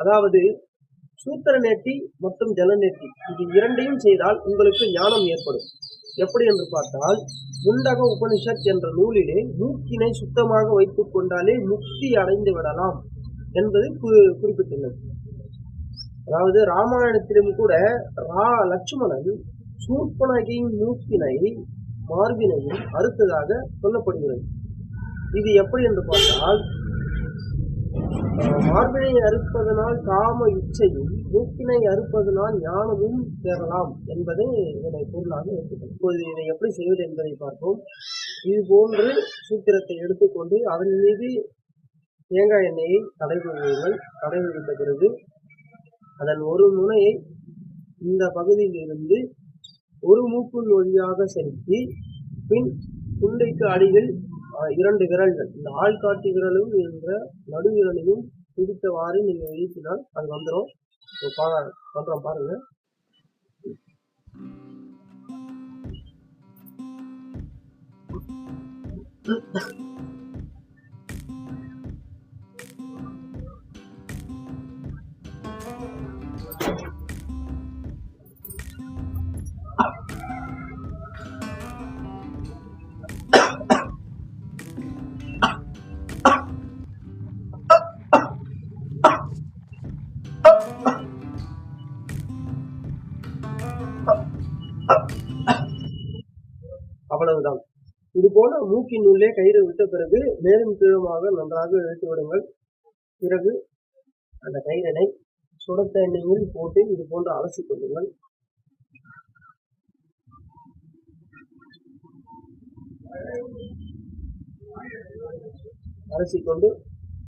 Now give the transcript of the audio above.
அதாவது சூத்திர நேர்த்தி மற்றும் ஜல நேர்த்தி இது இரண்டையும் செய்தால் உங்களுக்கு ஞானம் ஏற்படும். எப்படி என்று பார்த்தால் முண்டக உபனிஷத் என்ற நூலிலே மூக்கினை சுத்தமாக வைத்துக் கொண்டாலே முக்தி அடைந்து விடலாம் என்பது குறிப்பிட்டுள்ளது. அதாவது ராமாயணத்திலும் கூட ரா லட்சுமணன் சூர்பனகியின் மூக்கினை மார்பினையும் அறுத்ததாக சொல்லப்படுகிறது. இது எப்படி என்று பார்த்தால் மார்பினை அறுப்பதனால் காம இச்சையும் மூக்கினை அறுப்பதனால் ஞானமும் பெறலாம் என்பதை இதனை பொருளாக எடுத்துக்கொள்ளும் இப்போது இதை எப்படி செய்வது என்பதை பார்ப்போம். இது போன்று சூத்திரத்தை எடுத்துக்கொண்டு அதன் மீது தேங்காய் எண்ணெயை தடவிடுவீர்கள் தடவிவிட்ட பிறகு அதன் ஒரு முனையை இந்த பகுதியில் இருந்து ஒரு மூக்கு வழியாக செலுத்தி பின் துண்டைக்கு அடியில் இரண்டு விரல்கள் இந்த ஆள்காட்டி விரலும் என்ற நடுவிரலையும் பிடித்தவாறு நீங்க வீசினால் அது வந்துடும் பண்றோம் பாருங்க Thank you. அவ்வளவுதான். இது போல மூக்கின் உள்ளே கயிறு விட்ட பிறகு மேலும் கீழுமாக நன்றாக இழுத்து விடுங்கள். பிறகு அந்த கயிறனை சுடத்த எண்ணெயில் போட்டு இது போன்று அலசி கொள்ளுங்கள். அலசிக்கொண்டு